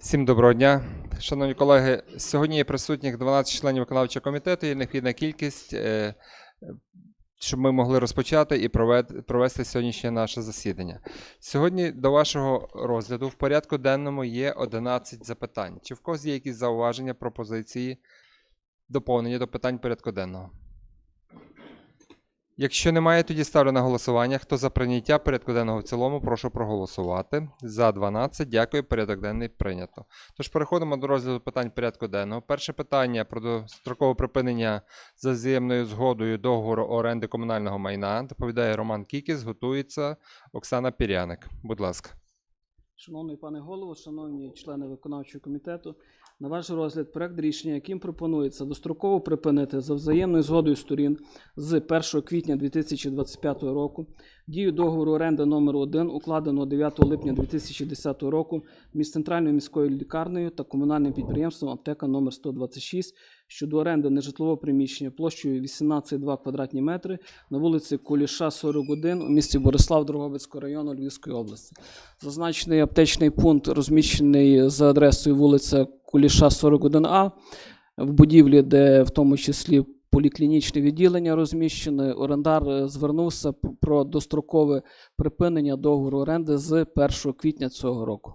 Всім доброго дня. Шановні колеги, сьогодні є присутніх 12 членів виконавчого комітету, є необхідна кількість, е, щоб ми могли розпочати і провести сьогоднішнє наше засідання. Сьогодні до вашого розгляду в порядку денному є 11 запитань. Чи в когось є якісь зауваження, пропозиції, доповнення до питань порядку денного? Якщо немає, тоді ставлю на голосування. Хто за прийняття порядку денного в цілому, прошу проголосувати. За 12. Дякую. Порядок денний прийнято. Тож переходимо до розгляду питань порядку денного. Перше питання про дострокове припинення за взаємною згодою договору оренди комунального майна. Доповідає Роман Кікіс, готується Оксана Піряник. Будь ласка. Шановний пане голово, шановні члени виконавчого комітету, на ваш розгляд проект рішення, яким пропонується достроково припинити за взаємною згодою сторін з 1 квітня 2025 року дію договору оренди номер 1 укладеного 9 липня 2010 року між центральною міською лікарнею та комунальним підприємством аптека номер 126 щодо оренди нежитлового приміщення площею 18,2 квадратні метри на вулиці Куліша 41 у місті Борислав Дрогобицького району Львівської області. Зазначений аптечний пункт розміщений за адресою вулиця Куліша 41А в будівлі, де в тому числі поліклінічне відділення розміщене. Орендар е, звернувся про дострокове припинення договору оренди з 1 квітня цього року.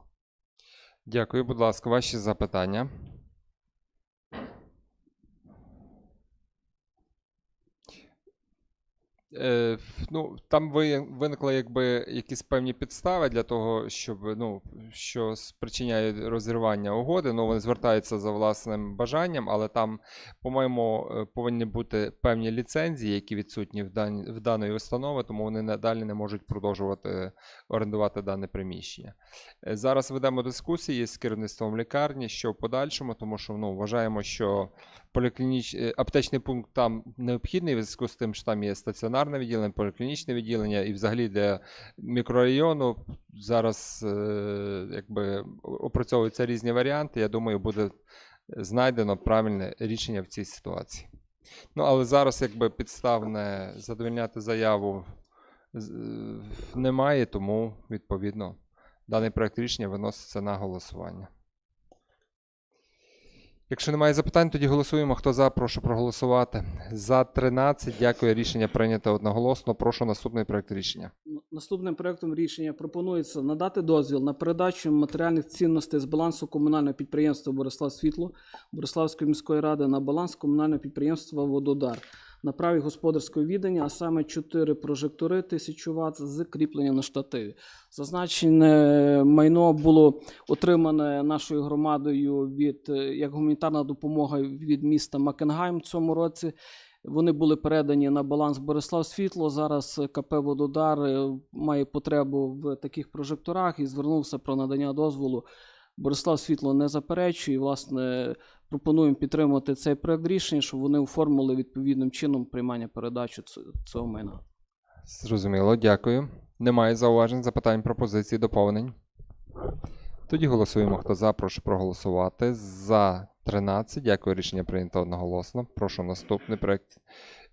Дякую, будь ласка, ваші запитання. Е, ф- ну, там ви, виникли якби якісь певні підстави для того, щоб ну, що спричиняє розірвання угоди. Ну, вони звертаються за власним бажанням, але там, по-моєму, е, повинні бути певні ліцензії, які відсутні в, дан, в даної установи, тому вони надалі не можуть продовжувати орендувати дане приміщення. Е, Зараз ведемо дискусії з керівництвом лікарні, що в подальшому, тому що ну, вважаємо, що поліклініч... е, аптечний пункт там необхідний в зв'язку з тим, що там є стаціонарне відділення, поліклінічне відділення, і взагалі для мікрорайону зараз е, якби опрацьовуються різні варіанти. Я думаю, буде знайдено правильне рішення в цій ситуації. Ну, але зараз якби підстав не задовольняти заяву е, немає, тому відповідно даний проект рішення виноситься на голосування. Якщо немає запитань, тоді голосуємо. Хто за, прошу проголосувати. За 13. Дякую. Рішення прийнято одноголосно. Прошу наступний проект рішення. Наступним проектом рішення пропонується надати дозвіл на передачу матеріальних цінностей з балансу комунального підприємства Борислав Світло Бориславської міської ради на баланс комунального підприємства Вододар на праві господарського віддання, а саме 4 прожектори 1000 Вт з кріпленням на штативі. Зазначене майно було отримане нашою громадою від е, як гуманітарна допомога від міста Макенгайм цьому році. Вони були передані на баланс Борислав Світло. Зараз КП Вододар е, має потребу в таких прожекторах і звернувся про надання дозволу. Борислав Світло не заперечує. І, власне, пропонуємо підтримати цей проект рішення, щоб вони оформили відповідним чином приймання передачі цього майна. Зрозуміло, дякую. Немає зауважень, запитань, пропозицій, доповнень. Тоді голосуємо. Хто за, прошу проголосувати. За 13. Дякую. Рішення прийнято одноголосно. Прошу наступний проект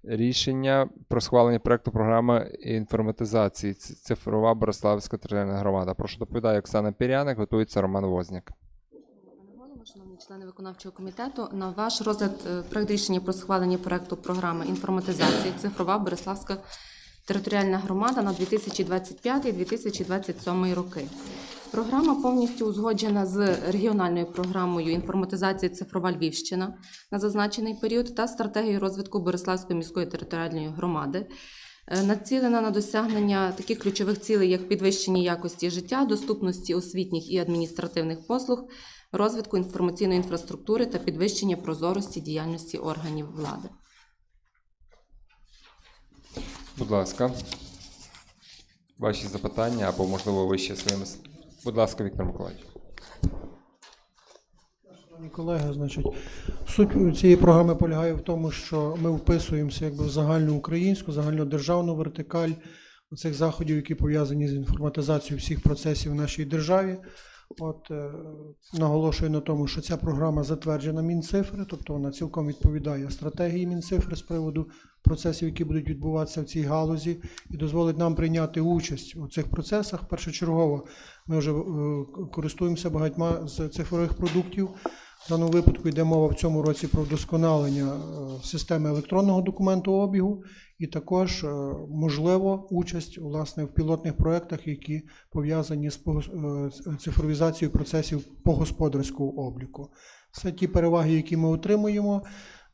рішення про схвалення проекту програми інформатизації цифрова Бориславська територіальна громада. Прошу доповідає Оксана Піряник, готується Роман Возняк. Шановні члени виконавчого комітету, на ваш розгляд е, проект рішення про схвалення проекту програми інформатизації цифрова Бориславська територіальна громада на 2025-2027 роки. Програма повністю узгоджена з регіональною програмою інформатизації цифрова Львівщина на зазначений період та стратегією розвитку Бориславської міської територіальної громади. Е, Націлена на досягнення таких ключових цілей, як підвищення якості життя, доступності освітніх і адміністративних послуг, розвитку інформаційної інфраструктури та підвищення прозорості діяльності органів влади. Будь ласка. Ваші запитання або, можливо, ви ще своїми. Будь ласка, Віктор Миколаївич. Колеги, значить, суть цієї програми полягає в тому, що ми вписуємося якби в загальну українську, загальнодержавну вертикаль цих заходів, які пов'язані з інформатизацією всіх процесів в нашій державі. От е, наголошую на тому, що ця програма затверджена Мінцифри, тобто вона цілком відповідає стратегії Мінцифри з приводу процесів, які будуть відбуватися в цій галузі, і дозволить нам прийняти участь у цих процесах. Першочергово ми вже е, користуємося багатьма з цифрових продуктів. В даному випадку йде мова в цьому році про вдосконалення е, системи електронного документообігу і також е, можливо участь власне в пілотних проєктах, які пов'язані з е, цифровізацією процесів по господарського обліку. Це ті переваги, які ми отримуємо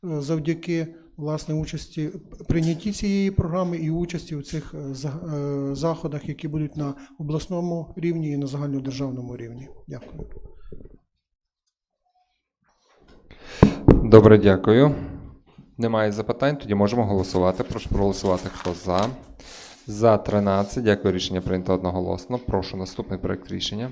завдяки власне участі прийнятті цієї програми і участі в цих за- заходах, які будуть на обласному рівні і на загальнодержавному рівні. Дякую. Добре, дякую. Немає запитань, тоді можемо голосувати. Прошу проголосувати, хто за. За 13. Дякую, рішення прийнято одноголосно. Прошу наступний проект рішення.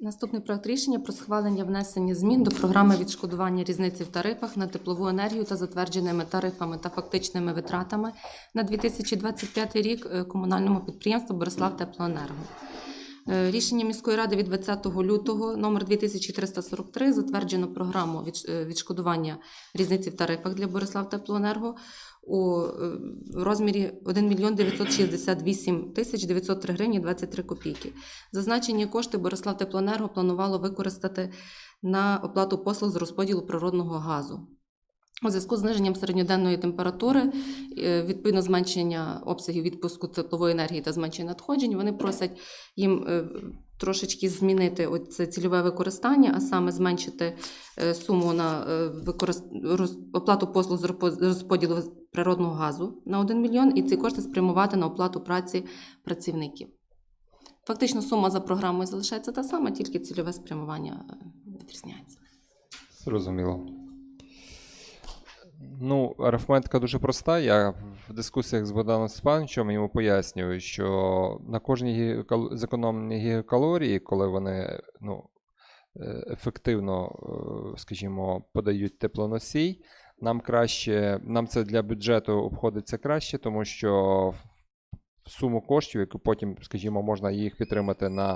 Наступний проект рішення про схвалення внесення змін до програми відшкодування різниці в тарифах на теплову енергію та затвердженими тарифами та фактичними витратами на 2025 рік е, комунальному підприємству Борислав Теплоенерго. Е, Рішення міської ради від 20 лютого номер 2343 затверджено програму е, відшкодування різниці в тарифах для Борислав Теплоенерго у е, розмірі 1 мільйон 968 тисяч 903 гривні 23 копійки. Зазначені кошти Борислав Теплоенерго планувало використати на оплату послуг з розподілу природного газу. У зв'язку з зниженням середньоденної температури, е, відповідно зменшення обсягів відпуску теплової енергії та зменшення надходжень, вони просять їм е, трошечки змінити це цільове використання, а саме зменшити е, суму на оплату послуг з розподілу природного газу на 1 мільйон, і ці кошти спрямувати на оплату праці працівників. Фактично сума за програмою залишається та сама, тільки цільове спрямування відрізняється. Зрозуміло. Ну, арифметика дуже проста. Я в дискусіях з Богданом Степановичем йому пояснюю, що на кожній зекономленій гігакалорії, коли вони ну, е, ефективно, е, скажімо, подають теплоносій, нам краще, нам це для бюджету обходиться краще, тому що суму коштів, яку потім, скажімо, можна їх підтримати на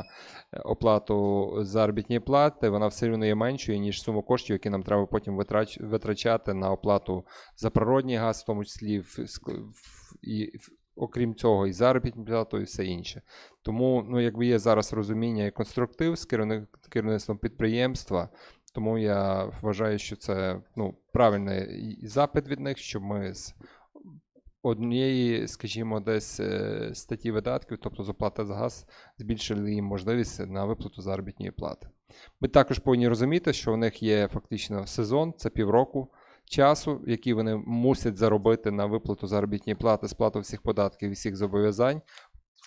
е, оплату заробітної плати, вона все рівно є меншою, ніж суму коштів, які нам треба потім витрач, витрачати на оплату за природній газ, в тому числі в, в- і в- окрім цього, і заробітну плату, і все інше. Тому, ну, якби є зараз розуміння і конструктив з керівництвом підприємства, тому я вважаю, що це ну, правильний запит від них, щоб ми з однієї, скажімо, десь е, статті видатків, тобто з оплати за газ, збільшили їм можливість на виплату заробітної плати. Ми також повинні розуміти, що у них є фактично сезон, це півроку часу, який вони мусять заробити на виплату заробітної плати, сплату всіх податків і всіх зобов'язань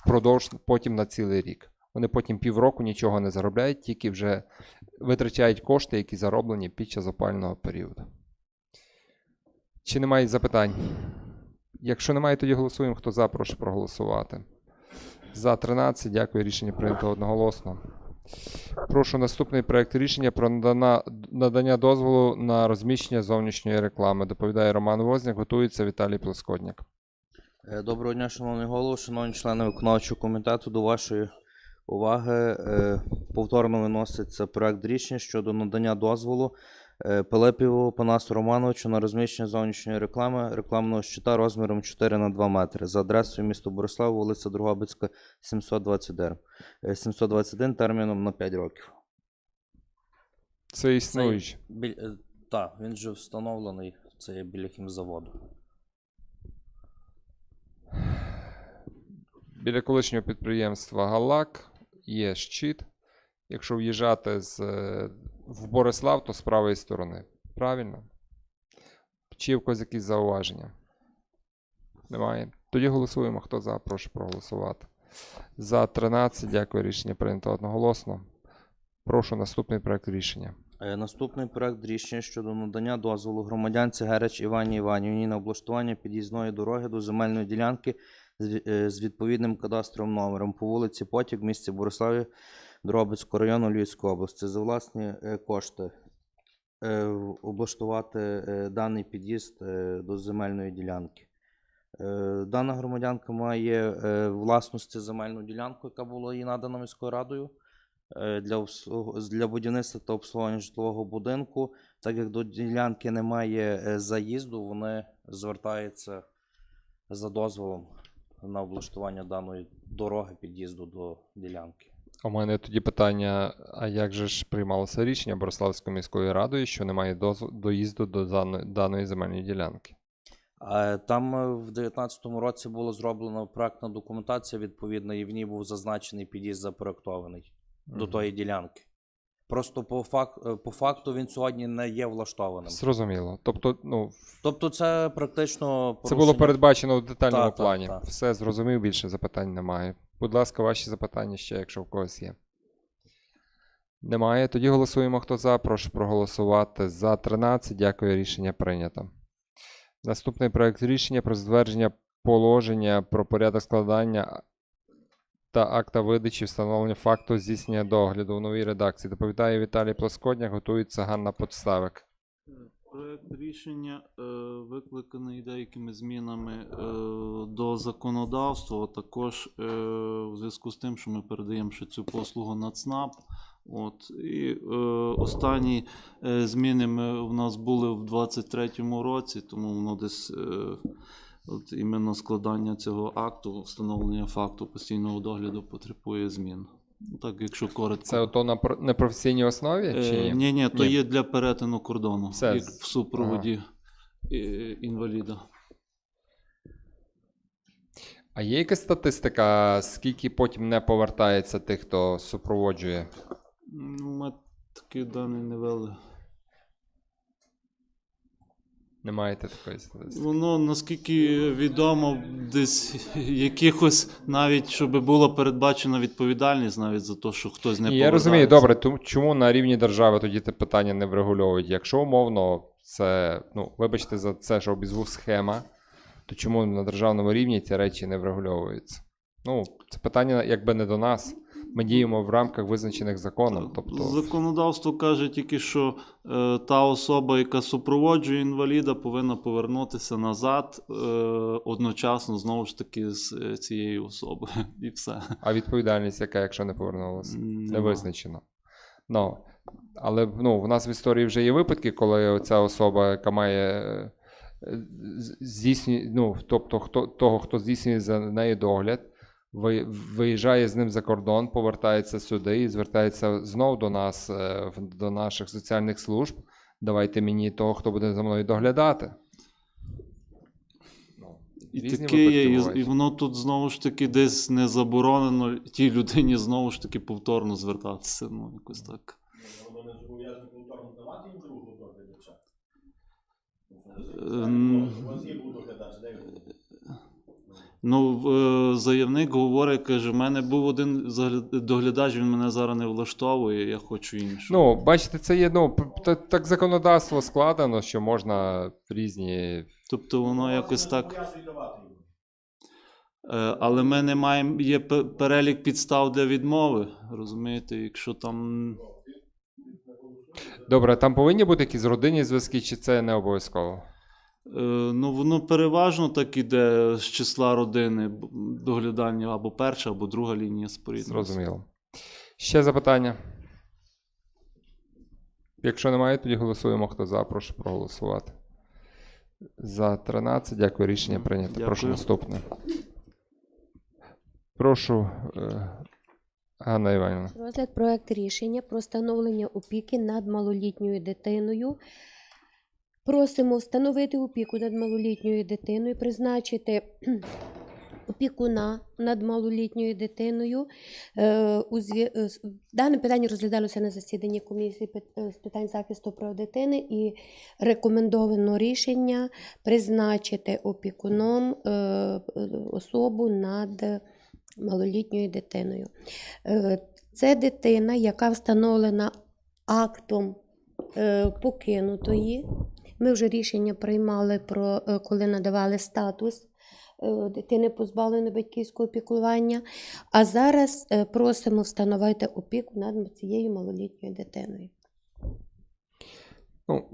впродовж потім на цілий рік. Вони потім півроку нічого не заробляють, тільки вже витрачають кошти, які зароблені під час опального періоду. Чи немає запитань? Якщо немає, тоді голосуємо. Хто за, прошу проголосувати. За 13. Дякую. Рішення прийнято одноголосно. Прошу наступний проект рішення про надана, надання дозволу на розміщення зовнішньої реклами. Доповідає Роман Возняк, готується Віталій Плоскодняк. Е, Доброго дня, шановний голово, шановні члени виконавчого комітету. До вашої уваги е, повторно виноситься проект рішення щодо надання дозволу Пилипіву Панасу Романовичу на розміщення зовнішньої реклами рекламного щита розміром 4 на 2 метри за адресою місто Борислав, вулиця Другобицька, 721, е, 721 терміном на 5 років. Це існуюче. Біль... Так, він вже встановлений, це є біля хімзаводу. Біля колишнього підприємства Галак є щит. Якщо в'їжджати з, е, в Борислав, то з правої сторони. Правильно? Чи в когось якісь зауваження? Немає. Тоді голосуємо. Хто за, прошу проголосувати. За 13. Дякую. Рішення прийнято одноголосно. Прошу наступний проект рішення. Е, Наступний проект рішення щодо надання дозволу громадянці Гереч Івані Іванівні на облаштування під'їзної дороги до земельної ділянки з е, відповідним кадастровим номером по вулиці Потік в місті Бориславі Дробицького району Львівської області. За власні е, кошти е, облаштувати е, даний під'їзд до земельної ділянки. Дана громадянка має власності земельну ділянку, яка була їй надана міською радою для, для будівництва та обслуговування житлового будинку. Так як до ділянки немає заїзду, вони звертаються за дозволом на облаштування даної дороги під'їзду до ділянки. У мене тоді питання: а як же ж приймалося рішення Бориславською міською радою, що немає дозв- доїзду до даної, земельної ділянки? Там е, в 2019 році була зроблена проектна документація відповідна, і в ній був зазначений під'їзд запроектований до тої ділянки. Просто по, фак, е, по факту він сьогодні не є влаштованим. Зрозуміло. Тобто, ну, Тобто це практично це було передбачено в детальному так, плані. так. Все зрозумів, більше запитань немає. Будь ласка, ваші запитання ще, якщо в когось є. Немає. Тоді голосуємо, хто за. Прошу проголосувати за 13. Дякую, рішення прийнято. Наступний проект рішення про затвердження положення про порядок складання та акта видачі встановлення факту здійснення догляду у новій редакції. Доповідає Віталій Плоскодняк, готується Ганна Подставик. Проект рішення е, викликаний деякими змінами е, до законодавства, також е, в зв'язку з тим, що ми передаємо ще цю послугу на ЦНАП. От, і е, останні е, зміни ми, в нас були в 23-му році, тому воно десь е, от іменно складання цього акту, встановлення факту постійного догляду потребує змін. Ну, Так, якщо коротко. Це ото на про- непрофесійній основі? Чи? Е, ні, ні, то Ні. є для перетину кордону Все. як в супроводі е, інваліда. А є якась статистика, скільки потім не повертається тих, хто супроводжує? Ну, Ми такі дані не вели. Не маєте такої статистики? Воно, наскільки відомо, десь якихось навіть, щоб була передбачена відповідальність навіть за те, що хтось не я розумію, добре, тому чому на рівні держави тоді те питання не врегульовують? Якщо умовно це, ну, вибачте за це, що обізву схема, то чому на державному рівні ці речі не врегульовуються? Ну, це питання якби не до нас. Ми діємо в рамках визначених законом. Тобто, Законодавство каже тільки, що е, та особа, яка супроводжує інваліда, повинна повернутися назад е, одночасно знову ж таки з е, цією особою. І все. а відповідальність, яка, якщо не повернулася? Не нема. визначено. Ну, але ну, в нас в історії вже є випадки, коли ця особа, яка має е, здійснює, ну, тобто хто, того, хто здійснює за нею догляд, виїжджає з ним за кордон, повертається сюди і звертається знов до нас, е, до наших соціальних служб. Давайте мені того, хто буде за мною доглядати. Ну, І таке є, і, і воно тут знову ж таки десь не заборонено тій людині знову ж таки повторно звертатися. Ну, якось так. Воно не зобов'язано повторно давати Ем, Ну, в- е, заявник говорить, каже, в мене був один доглядач, він мене зараз не влаштовує, я хочу іншого. Ну, бачите, це є, ну, так законодавство складено, що можна різні. Тобто воно якось так. Е, Але ми не маємо, є перелік підстав для відмови. Розумієте, якщо там. Добре, там повинні бути якісь родинні зв'язки, чи це не обов'язково? Е, Ну, воно переважно так іде з числа родини доглядання або перша, або друга лінія спорідності. Зрозуміло. Ще запитання? Якщо немає, тоді голосуємо. Хто за, прошу проголосувати. За 13. Дякую, рішення прийнято. Дякую. Прошу наступне. Прошу, е, Ганна Іванівна. Розгляд проект рішення про встановлення опіки над малолітньою дитиною. Просимо встановити опіку над малолітньою дитиною, призначити опікуна над малолітньою дитиною. Е, е, Дане питання розглядалося на засіданні комісії е, з питань захисту прав дитини і рекомендовано рішення призначити опікуном особу над малолітньою дитиною. Це дитина, яка встановлена актом покинутої. Ми вже рішення приймали про е, коли надавали статус е, дитини позбавленої батьківського опікування. А зараз е, просимо встановити опіку над цією малолітньою дитиною. Ну,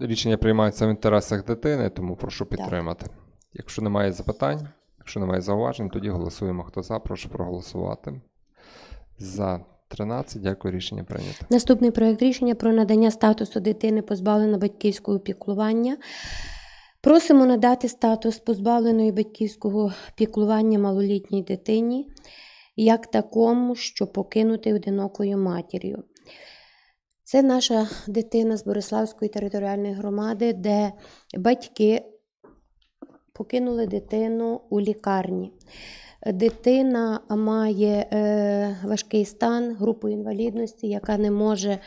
рішення приймається в інтересах дитини, тому прошу підтримати. Якщо немає запитань, якщо немає зауважень, тоді голосуємо. Хто за, прошу проголосувати. За 13. Дякую, рішення прийнято. Наступний проект рішення про надання статусу дитини позбавлено батьківського піклування. Просимо надати статус позбавленої батьківського піклування малолітній дитині, як такому, що покинути одинокою матір'ю. Це наша дитина з Бориславської територіальної громади, де батьки покинули дитину у лікарні. Дитина має е, важкий стан, групу інвалідності, яка не може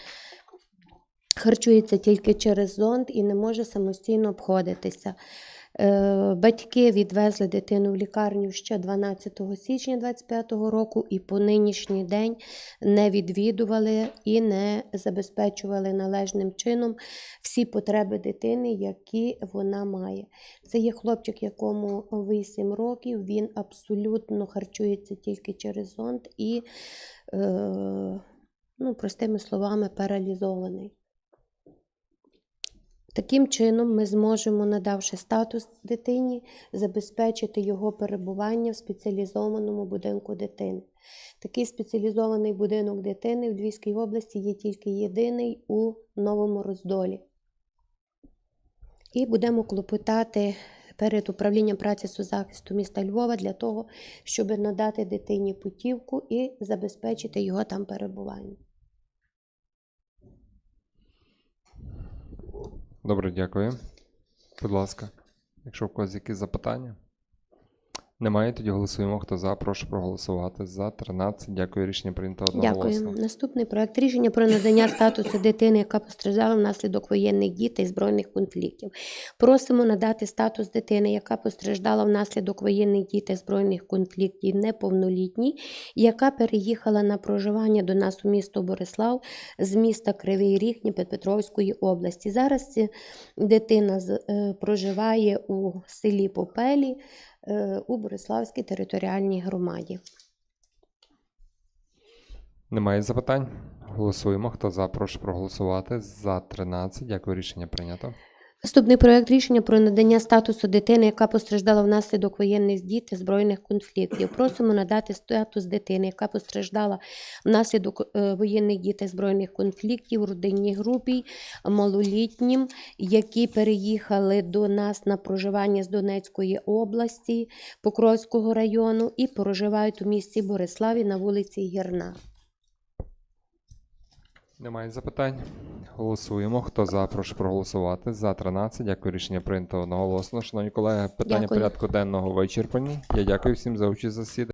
харчується тільки через зонд і не може самостійно обходитися. Е, Батьки відвезли дитину в лікарню ще 12 січня 2025 року і по нинішній день не відвідували і не забезпечували належним чином всі потреби дитини, які вона має. Це є хлопчик, якому 8 років, він абсолютно харчується тільки через зонд і, е, ну, простими словами, паралізований. Таким чином, ми зможемо, надавши статус дитині, забезпечити його перебування в спеціалізованому будинку дитини. Такий спеціалізований будинок дитини в Львівській області є тільки єдиний у Новому Роздолі. І будемо клопотати перед управлінням праці соцзахисту міста Львова для того, щоб надати дитині путівку і забезпечити його там перебування. Добре, дякую. Будь ласка, якщо в когось якісь запитання. Немає, тоді голосуємо. Хто за, прошу проголосувати. За 13. Дякую, рішення прийнято одноголосно. Дякую. Наступний проект рішення про надання статусу дитини, яка постраждала внаслідок воєнних дій та збройних конфліктів. Просимо надати статус дитини, яка постраждала внаслідок воєнних дій та збройних конфліктів неповнолітній, яка переїхала на проживання до нас у місто Борислав з міста Кривий Ріг Дніпропетровської області. Зараз ця дитина е, проживає у селі Попелі у Бориславській територіальній громаді. Немає запитань. Голосуємо. Хто за, прошу проголосувати. За 13. Дякую, рішення прийнято. Наступний проект рішення про надання статусу дитини, яка постраждала внаслідок воєнних дій та збройних конфліктів. Просимо надати статус дитини, яка постраждала внаслідок е, воєнних дій та збройних конфліктів родинній групі малолітнім, які переїхали до нас на проживання з Донецької області, Покровського району і проживають у місті Бориславі на вулиці Гірна. Немає запитань. Голосуємо. Хто за, прошу проголосувати. За 13. Дякую, рішення прийнято одноголосно. Шановні колеги, питання Дякую. порядку денного вичерпані. Я дякую всім за участь в засіданні.